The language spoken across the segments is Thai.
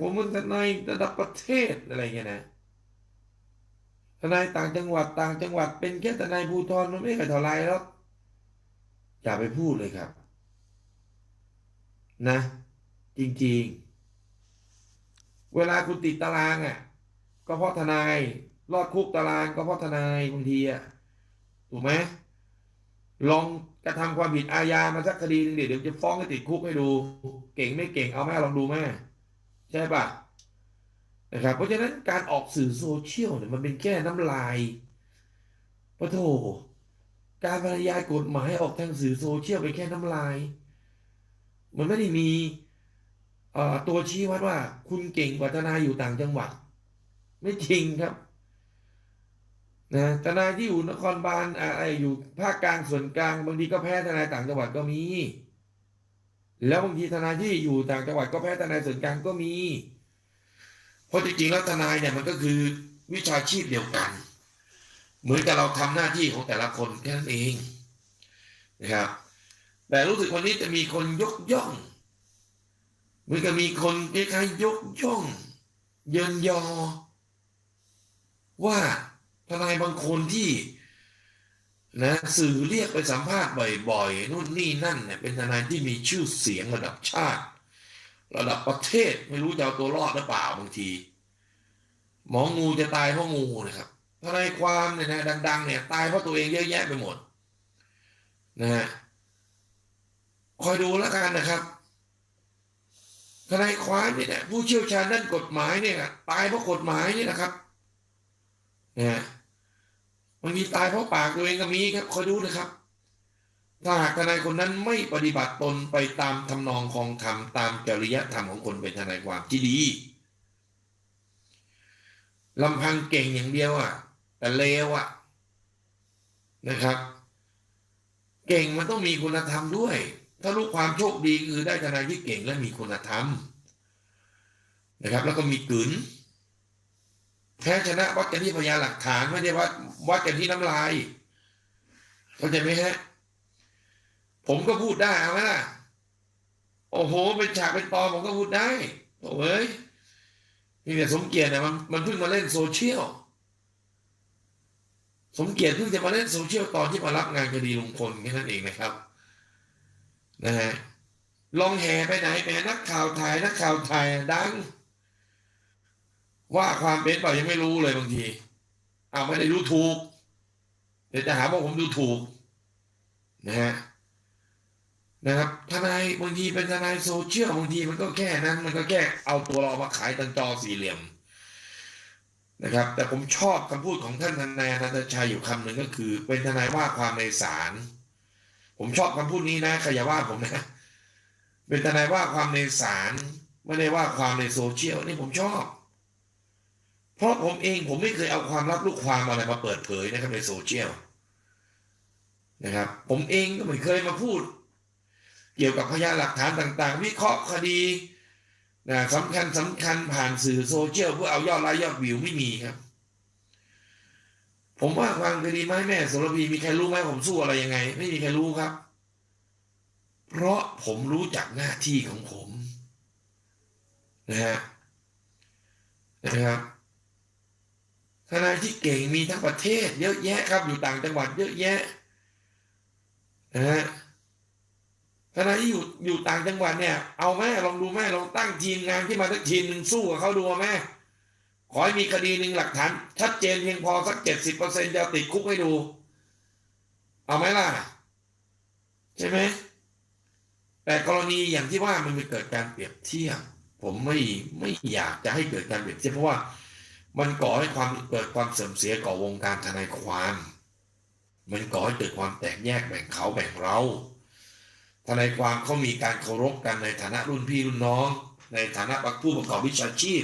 ผมเป็นทนายระดับประเทศอะไรเงี้ยนะทนายต่างจังหวัดต่างจังหวัด เป็นแค่ทนายภูธรมันไม่เคยเท่าไรหรอกอย่าไปพูดเลยครับ นะ จริงๆ เวลาคุณติดตารางอะ ก็เพราะทนายรอดคุกตารางก็เพราะทนายบางทีอะถูกไหมลองกระทำความผิดอาญามาสักคดีหนึงเดี๋ยวเดี๋ยวจะฟ้องให้ติดคุกให้ดู เก่งไม่เก่งเอาแม่ลองดูแม่ ใช่ปะนะครับ เพราะฉะนั้นการออกสื่อโซเชียลเนี่ยมันเป็นแค่น้ำลายปะโถการบรรยายกฎหมายออกทางสื่อโซเชียลเป็นแค่น้ำลาย มันไม่ได้มีตัวชี้วัดว่า คุณเก่งกว่าทนายอยู่ต่างจังหวัด ไม่จริงครับนะทนายที่อยู่นครบาลอะไรอยู่ภาคกลางส่วนกลางบางทีก็แพ้ทนายต่างจังหวัดก็มี แล้วบางทีทนายที่อยู่ต่างจังหวัดก็แพ้ทนายส่วนกลางก็มี เพราะจริงๆแล้วทนายเนี่ยมันก็คือวิชาชีพเดียวกัน เหมือนกับเราทำหน้าที่ของแต่ละคนแค่นั้นเองนะครับแต่รู้สึกวันนี้จะมีคนยกย่องเหมือนกับมีคนคล้ายๆยกย่อง เยินยอ ว่าทนายบางคนที่ นะสื่อเรียกไปสัมภาษณ์บ่อยๆนู่นนี่นั่นเนี่ยเป็นทนายที่มีชื่อเสียงระดับชาติ ระดับประเทศไม่รู้จะเอาตัวรอดหรือเปล่าบางที หมองูจะตายเพราะงูนะครับทนายความเนี่ยนะดัง ๆ เนี่ยตายเพราะตัวเองเยอะแยะไปหมดนะฮะคอยดูแล้วกันนะครับทนายความเนี่ยผู้เชี่ยวชาญด้านกฎหมายเนี่ยตายเพราะกฎหมายนี่นะครับนะฮะ บางทีตายเพราะปากตัวเองก็มีครับคอยดูนะครับถ้าหากทนายคนนั้นไม่ปฏิบัติตนไปตามทำนองของธรรมตามจริยธรรมของคนเป็นทนายความที่ดีลำพังเก่งอย่างเดียวอะ แต่เลวอะนะครับ เก่งมันต้องมีคุณธรรมด้วย ถ้าลูกความโชคดีคือได้ทนายที่เก่งและมีคุณธรรมนะครับ แล้วก็มีกลืน แพ้ชนะวัดกันที่พยานหลักฐานไม่ได้วัดวัดกันที่น้ำลายเข้าใจไหมฮะ ผมก็พูดได้เอาไหมล่ะโอ้โห เป็นฉากเป็นตอนผมก็พูดได้โอ้เอ้ยนี่แต่ยสมเกียรติเนี่ยมันมันเพิ่งมาเล่นโซเชียลสมเกียรติเพิ่งจะมาเล่นโซเชียลตอนที่มารับงานคดีลุงพลแค่นั้นเองนะครับ นะฮะลองแห่ไปไหนแหมนักข่าวถ่ายนักข่าวถ่ายดัง ว่าความเป็นเปล่ายังไม่รู้เลยบางทีเอาวไม่ได้รู้ถูกเดี๋ยวจะหาว่าผมดูถูกนะฮะนะครับทนายบางทีเป็นทนายโซเชียลบางทีมันก็แค่นั้น มันก็แค่เอาตัวเรามาขายตันจอสี่เหลี่ยมนะครับ แต่ผมชอบคำพูดของท่านทนายนันตชัยอยู่คำหนึ่งก็คือ เป็นทนายว่าความในศาลผมชอบคำพูดนี้นะใครอย่าว่าผมนะ เป็นทนายว่าความในศาลไม่ได้ว่าความในโซเชียลนี่ผมชอบ เพราะผมเองผมไม่เคยเอาความลับลูกความอะไรมาเปิดเผยนะครับในโซเชียลนะครับ ผมเองก็ไม่เคยมาพูด เกี่ยวกับพยานหลักฐานต่าง ๆ วิเคราะห์คดีนะสำคัญสำคัญผ่านสื่อโซเชียลเพื่อเอายอดไลค์ยอดวิวไม่มีครับ ผมว่าความคดีไม้แม่สรพีมีใครรู้ไหมผมสู้อะไรยังไง ไม่มีใครรู้ครับ เพราะผมรู้จักหน้าที่ของผมนะฮะนะครับ ทนายที่เก่งมีทั้งประเทศ เยอะแยะครับอยู่ต่างจังหวัดเยอะแยะนะฮะทนายที่อยู่อยู่ต่างจังหวัดเนี่ย เอาแม่ลองดูแม่ลองตั้งทีมงานที่มาสักทีมหนึ่งสู้กับเขาดูแม่ขอให้มีคดีหนึ่งหลักฐานชัดเจนเพียงพอสักเจ็ดสิบเปอร์เซ็นต์จะติดคุกให้ดู เอาไหมล่ะ ใช่ไหมแต่กรณีอย่างที่ว่ามันมีเกิดการเปรียบเทียบผมไม่ไม่อยากจะให้เกิดการเปรียบเทียบเพราะว่า มันก่อให้ความเกิดความเสื่อมเสียก่อวงการทนายความ มันก่อให้เกิดความแตกแยกแบ่งเขาแบ่งเราทนายความเขามีการเคารพกันในฐานะรุ่นพี่รุ่นน้อง ในฐานะผู้ประกอบวิชาชีพ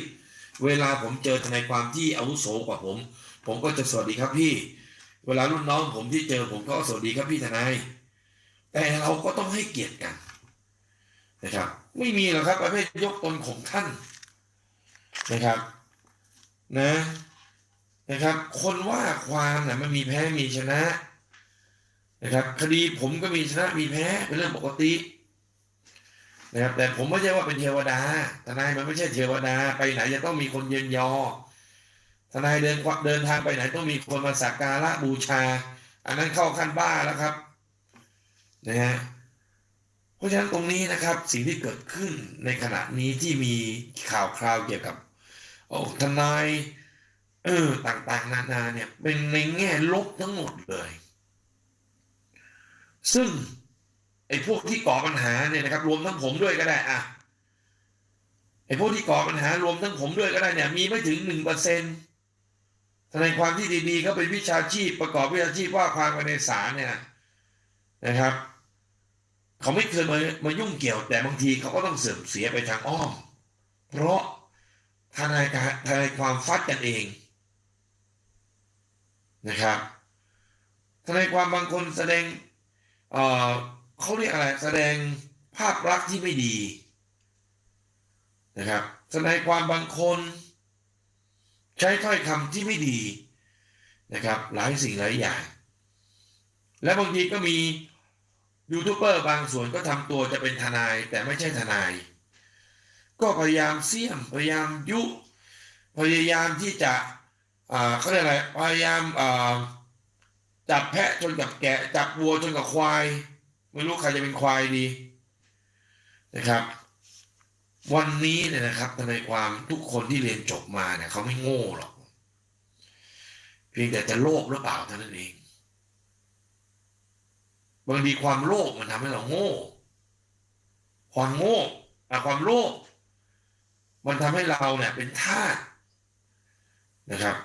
เวลาผมเจอทนายความที่อาวุโสกว่าผม ผมก็จะสวัสดีครับพี่ เวลารุ่นน้องผมที่เจอผมก็สวัสดีครับพี่ทนาย แต่เราก็ต้องให้เกียรติกันนะครับ ไม่มีหรอกครับประเภทยกตนข่มท่านนะครับ นะนะครับ คนว่าความน่ะมันมีแพ้มีชนะนะครับ คดีผมก็มีชนะมีแพ้เป็นเรื่องปกตินะครับแต่ผมไม่ใช่ว่าเป็นเทวดา ทนายมันไม่ใช่เทวดา ไปไหนจะต้องมีคนเย็นยอ ทนายเดินเดินทางไปไหนต้องมีคนมาสักการะบูชา อันนั้นเข้าขั้นบ้าแล้วครับนะฮะเพราะฉะนั้นตรงนี้นะครับสิ่งที่เกิดขึ้นในขณะนี้ที่มีข่าวคราวเกี่ยวกับ โอ้ทนายเออต่างๆ นานาเนี่ยเป็นในแง่ลบทั้งหมดเลย ซึ่งไอ้พวกที่ก่อปัญหาเนี่ยนะครับ รวมทั้งผมด้วยก็ได้อะไอ้พวกที่ก่อปัญหารวมทั้งผมด้วยก็ได้เนี่ย มีไม่ถึงหนึ่งเปอร์เซ็นต์ทนายความที่ดีๆก็เป็นวิชาชีพประกอบวิชาชีพว่าความกันในศาลเนี่ยนะครับ เขาไม่เคยมามายุ่งเกี่ยวแต่บางทีเขาก็ต้องเสื่อมเสียไปทางอ้อม เพราะ ทนายทนายความฟัดกันเองนะครับทนายความบางคนแสดงเอ่อเขาเรียกอะไรแสดงภาพลักษณ์ที่ไม่ดีนะครับทนายความบางคน ใช้ถ้อยคำที่ไม่ดีนะครับ หลายสิ่งหลายอย่าง และบางทีก็มียูทูบเบอร์บางส่วนก็ทำตัวจะเป็นทนายแต่ไม่ใช่ทนาย ก็พยายามเสี่ยมพยายามยุพยายามที่จะอ่าเขาเรียกอะไรพยายามอ่าจับแพะจนกับแกะจับวัวจนกับควาย ไม่รู้ใครจะเป็นควายดีนะครับ วันนี้เนี่ยนะครับทนายความทุกคนที่เรียนจบมาเนี่ยเขาไม่โง่หรอกเพียงแต่จะโลภหรือเปล่าเท่านั้นเองบางทีความโลภมันทำให้เราโง่ ความโง่อะความโลภ มันทำให้เราเนี่ยเป็นทาสนะครับ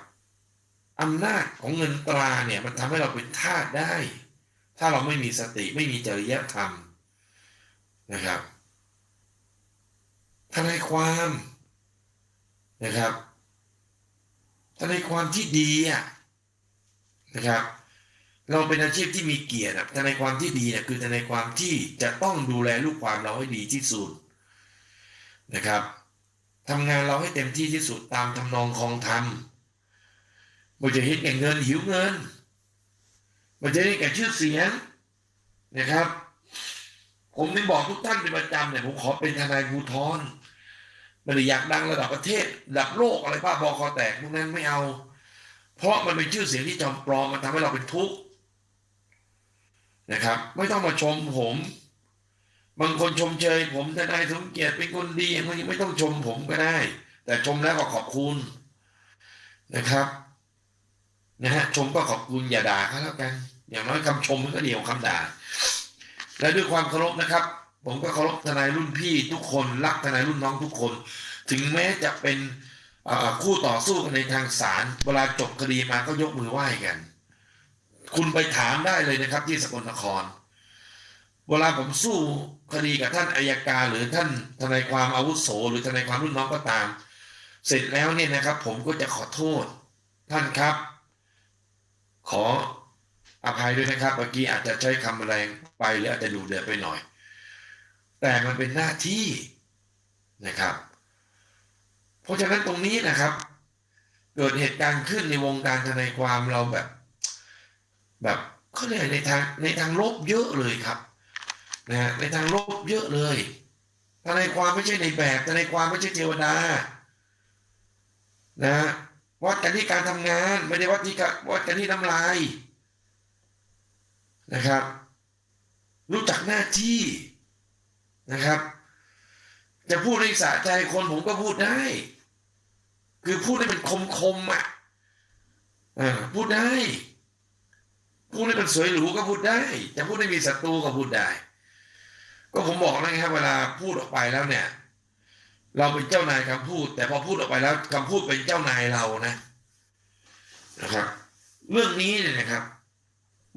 อำนาจของเงินตราเนี่ยมันทำให้เราเป็นทาสได้ ถ้าเราไม่มีสติไม่มีจริยธรรมนะครับทนายความนะครับทนายความที่ดีอะนะครับ เราเป็นอาชีพที่มีเกียรติทนายความที่ดีเนี่ยคือทนายความที่จะต้องดูแลลูกความเราให้ดีที่สุดนะครับ ทำงานเราให้เต็มที่ที่สุดตามทำนองคองธรรมมันจะเห็นแก่เงินหิวเงินมันจะเห็นแก่ชื่อเสียงนะครับ ผมได้บอกทุกท่านเป็นประจำเนี่ยผมขอเป็นทนายภูทรม่ได้อยากดังระดับประเทศระดับโลกอะไรบ้าบอคอแตกพวกนั้นไม่เอา เพราะมันเป็นชื่อเสียงที่จอมปลอมมันทำให้เราเป็นทุกข์นะครับ ไม่ต้องมาชมผม บางคนชมเชย ผมทนายสมเกียรติเป็นคนดีมันยังไม่ต้องชมผมก็ได้ แต่ชมแล้วก็ขอบคุณนะครับนะฮะชมก็ขอบคุณอย่าด่าเขาแล้วกัน อย่างน้อยคำชมมันก็เดียวคำด่า และด้วยความเคารพนะครับ ผมก็เคารพทนายรุ่นพี่ทุกคนรักทนายรุ่นน้องทุกคน ถึงแม้จะเป็นคู่ต่อสู้กันในทางศาลเวลาจบคดีมาก็ยกมือไหว้กัน คุณไปถามได้เลยนะครับ ที่สกลนคร เวลาผมสู้คดีกับท่านอายการหรือท่านทนายความอาวุโส หรือทนายความรุ่นน้องก็ตาม เสร็จแล้วเนี่ยนะครับ ผมก็จะขอโทษท่านครับ ขออภัยด้วยนะครับเมื่อกี้อาจจะใช้คำแรงไปหรืออาจจะดูเดือดไปหน่อย แต่มันเป็นหน้าที่นะครับ เพราะฉะนั้นตรงนี้นะครับ เกิดเหตุการณ์ขึ้นในวงการทนายความเราแบบ แบบเขาเรียกในทางในทางลบเยอะเลยครับ นะในทางลบเยอะเลยทนายความไม่ใช่ในแบบทนายความไม่ใช่เทวดา นะวัดกันที่การทำงาน ไม่ได้วัดที่วัดกันที่น้ำลายนะครับ รู้จักหน้าที่นะครับ จะพูดในสะใจคนผมก็พูดได้ คือพูดให้มันคมคมอะพูดได้ พูดให้มันสวยหรูก็พูดได้ จะพูดให้มีศัตรูก็พูดได้ ก็ผมบอกแล้วไงครับเวลาพูดออกไปแล้วเนี่ย เราเป็นเจ้านายคำพูด แต่พอพูดออกไปแล้วคำพูดเป็นเจ้านายเรานะนะครับ เรื่องนี้เนี่ยนะครับ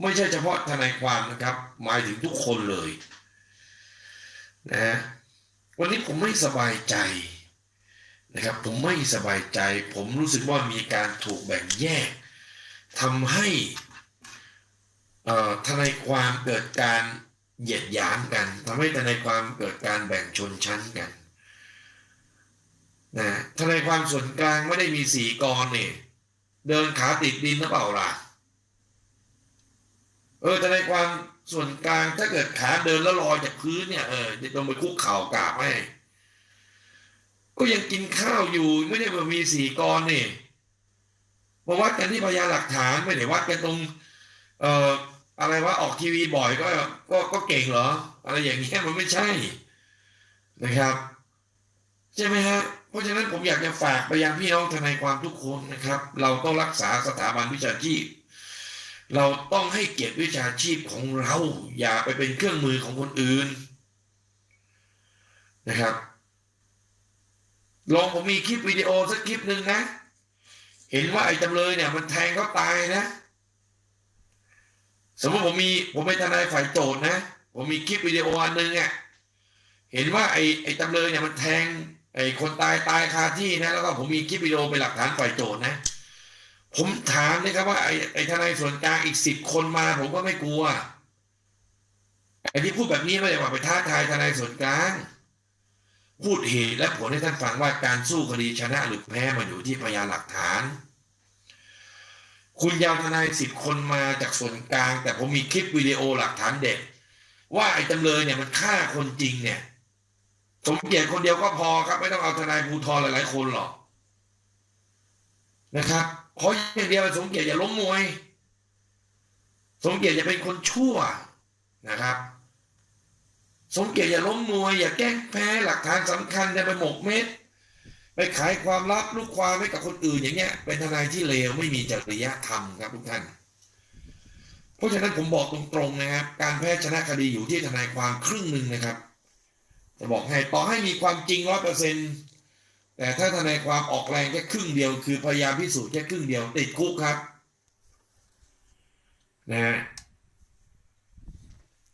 ไม่ใช่เฉพาะทนายความนะครับ หมายถึงทุกคนเลย นะวันนี้ผมไม่สบายใจนะครับ ผมไม่สบายใจ ผมรู้สึกว่ามีการถูกแบ่งแยกทำให้ทนายความเกิดการ เหยียดหยามกันทำให้ทนายความเกิดการแบ่งชนชั้นกันนะทนายความส่วนกลางไม่ได้มีสีกรเนี่ยเดินขาติดดินหรือเปล่าล่ะเออทนายความส่วนกลางถ้าเกิดขาเดินแล้วลอยจากพื้นเนี่ยเออจะต้องไปคุกเข่ากราบให้ก็ยังกินข้าวอยู่ไม่ได้ว่ามีสีกรนี่มาวัดกันที่พยานหลักฐานไม่ได้วัดกันตรง เอ่อ อะไรว่าออกทีวีบ่อยก็ก็ก็เก่งเหรอ อะไรอย่างเงี้ยมันไม่ใช่นะครับ ใช่ไหมฮะเพราะฉะนั้นผมอยากจะฝากไปยังพี่น้องทนายความทุกคนนะครับ เราต้องรักษาสถาบันวิชาชีพ เราต้องให้เกียรติวิชาชีพของเรา อย่าไปเป็นเครื่องมือของคนอื่นนะครับลองผมมีคลิปวิดีโอสักคลิปหนึ่งนะ เห็นว่าไอ้จำเลยเนี่ย มันแทงเขาตายนะ สมมติผมมีผมเป็นทนายฝ่ายโจทย์นะ ผมมีคลิปวิดีโออันหนึ่งอะเห็นว่าไอ้ไอ้จำเลยเนี่ยมันแทงไอ้คนตายตายคาที่นะ แล้วก็ผมมีคลิปวิดีโอเป็นหลักฐานฝ่ายโจทย์นะ ผมถามเลยครับว่าไอ้ไอ้ทนายส่วนกลางอีกสิบคนมา ผมก็ไม่กลัวไอ้ที่พูดแบบนี้ไม่ได้ว่าไปท้าทายทนายส่วนกลางพูดเหตุและผลให้ท่านฟังว่าการสู้คดีชนะหรือแพ้มันอยู่ที่พยานหลักฐาน คุณยาวทนายสิบคนมาจากส่วนกลาง แต่ผมมีคลิปวิดีโอหลักฐานเด็ดว่าไอ้จำเลยเนี่ยมันฆ่าคนจริงเนี่ย สมเกียรติคนเดียวก็พอครับ ไม่ต้องเอาทนายภูทรหลายๆคนหรอกนะครับเขออย่างเดียวสมเกียรติอย่าล้มมวย สมเกียรติอย่าเป็นคนชั่วนะครับ สมเกียรติอย่าล้มมวย อย่าแกล้งแพ้หลักฐานสำคัญอย่าไปหมกเม็ด ไปขายความลับลูกความให้กับคนอื่นอย่างเงี้ย เป็นทนายที่เลวไม่มีจริยธรรมครับทุกท่าน เพราะฉะนั้นผมบอกตรงๆนะครับ การแพ้ชนะคดีอยู่ที่ทนายความครึ่งหนึ่งนะครับ จะบอกให้ต่อให้มีความจริงร้อยเปอร์เซ็นต์แต่ถ้าทนายความออกแรงแค่ครึ่งเดียว คือพยายามพิสูจน์แค่ครึ่งเดียวติดคุกครับนะฮะ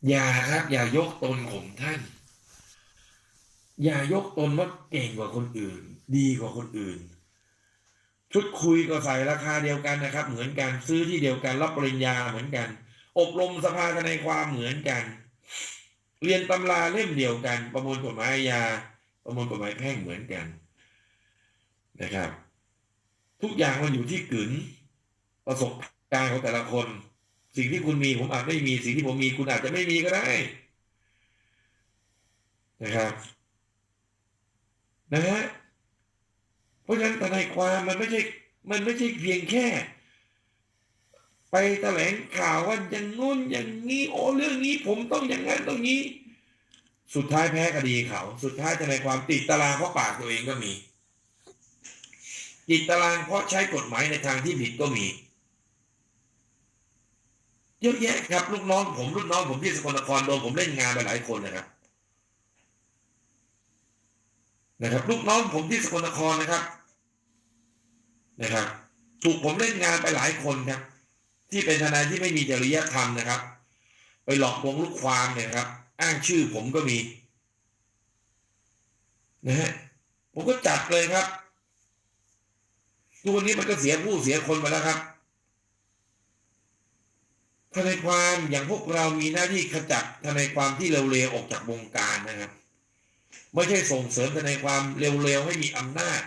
อย่าครับ อย่ายกตนข่มท่าน อย่ายกตนว่าเก่งกว่าคนอื่น ดีกว่าคนอื่น ชุดคุยก็ใส่ราคาเดียวกันนะครับ เหมือนกันซื้อที่เดียวกันรับปริญญาเหมือนกัน อบรมสภาทนายความเหมือนกัน เรียนตำราเล่มเดียวกัน ประมวลกฎหมายอาญาประมวลกฎหมายแพ่งเหมือนกันนะครับ ทุกอย่างมันอยู่ที่กึ๋นประสบการณ์ของแต่ละคน สิ่งที่คุณมีผมอาจไม่มีสิ่งที่ผมมีคุณอาจจะไม่มีก็ได้นะครับ นะฮะ ราะฉะนั้นทนายความมันไม่ใช่ มันไม่ใช่เพียงแค่ ไปแถลงข่าวว่าอย่างงู้นอย่างนี้โอ้เรื่องนี้ ผมต้องอย่างนั้นตรงนี้ สุดท้ายแพ้คดีเขา สุดท้ายทนายความติดตารางเพราะปากตัวเองก็มี ติดตารางเพราะใช้กฎหมายในทางที่ผิดก็มีเยอะแยะครับลูกน้องผมลูกน้องผมที่สกลนครโดนผมเล่นงานไปหลายคนนะครับนะครับ ลูกน้องผมที่สกลนครนะครับ นะครับ ถูกผมเล่นงานไปหลายคนครับ ที่เป็นทนายที่ไม่มีจริยธรรมนะครับ ไปหลอกลวงลูกความเนี่ยครับ อ้างชื่อผมก็มีนะฮะผมก็จัดเลยครับทุกวันนี้มันก็เสียผู้เสียคนไปแล้วครับทนายความอย่างพวกเรามีหน้าที่ขจัดทนายความที่เร็วๆออกจากวงการนะครับ ไม่ใช่ส่งเสริมทนายความเร็วๆให้มีอำนาจ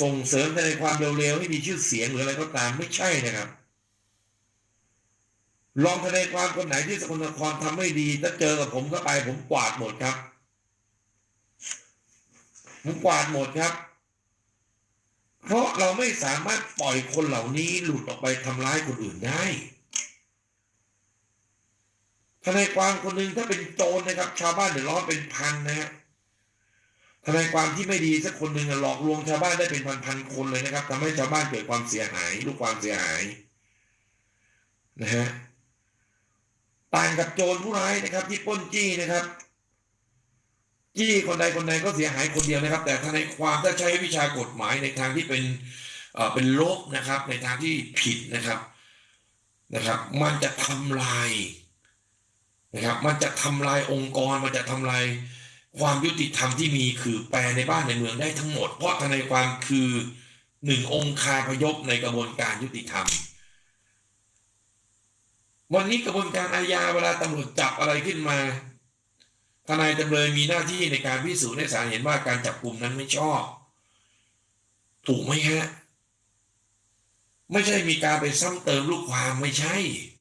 ส่งเสริมทนายความเร็วๆให้มีชื่อเสียงหรืออะไรก็ตามไม่ใช่นะครับลองทนายความคนไหนที่สกลนครทำไม่ดีถ้าเจอกับผมเข้าไปผมกวาดหมดครับ ผมกวาดหมดครับ เพราะเราไม่สามารถปล่อยคนเหล่านี้หลุดออกไปทำร้ายคนอื่นได้ทนายความคนหนึ่งถ้าเป็นโจรนะครับ ชาวบ้านเดือดร้อนเป็นพันนะฮะ ทนายความที่ไม่ดีสักคนหนึ่งหลอกลวงชาวบ้านได้เป็นพันๆคนเลยนะครับทำให้ชาวบ้านเกิดความเสียหายลูกความเสียหายนะฮะต่างกับโจรผู้ร้ายนะครับ ที่ป้นจี้นะครับ จี้คนใดคนใดก็เสียหายคนเดียวนะครับ แต่ทนายความถ้าใช้วิชากฎหมายในทางที่เป็นเอ่อเป็นลบนะครับ ในทางที่ผิดนะครับนะครับ มันจะทำลายนะครับ มันจะทำลายองค์กรมันจะทำลาย ความยุติธรรมที่มีคือแปรในบ้านในเมืองได้ทั้งหมด เพราะทนายความคือหนึ่งองค์คาพยพในกระบวนการยุติธรรม วันนี้กระบวนการอาญาเวลาตำรวจจับอะไรขึ้นมา ทนายจำเลยมีหน้าที่ในการพิสูจน์ให้ศาลเห็นว่าการจับกลุ่มนั้นไม่ชอบ ถูกไหมฮะ ไม่ใช่มีการไปซ้ำเติมลูกความไม่ใช่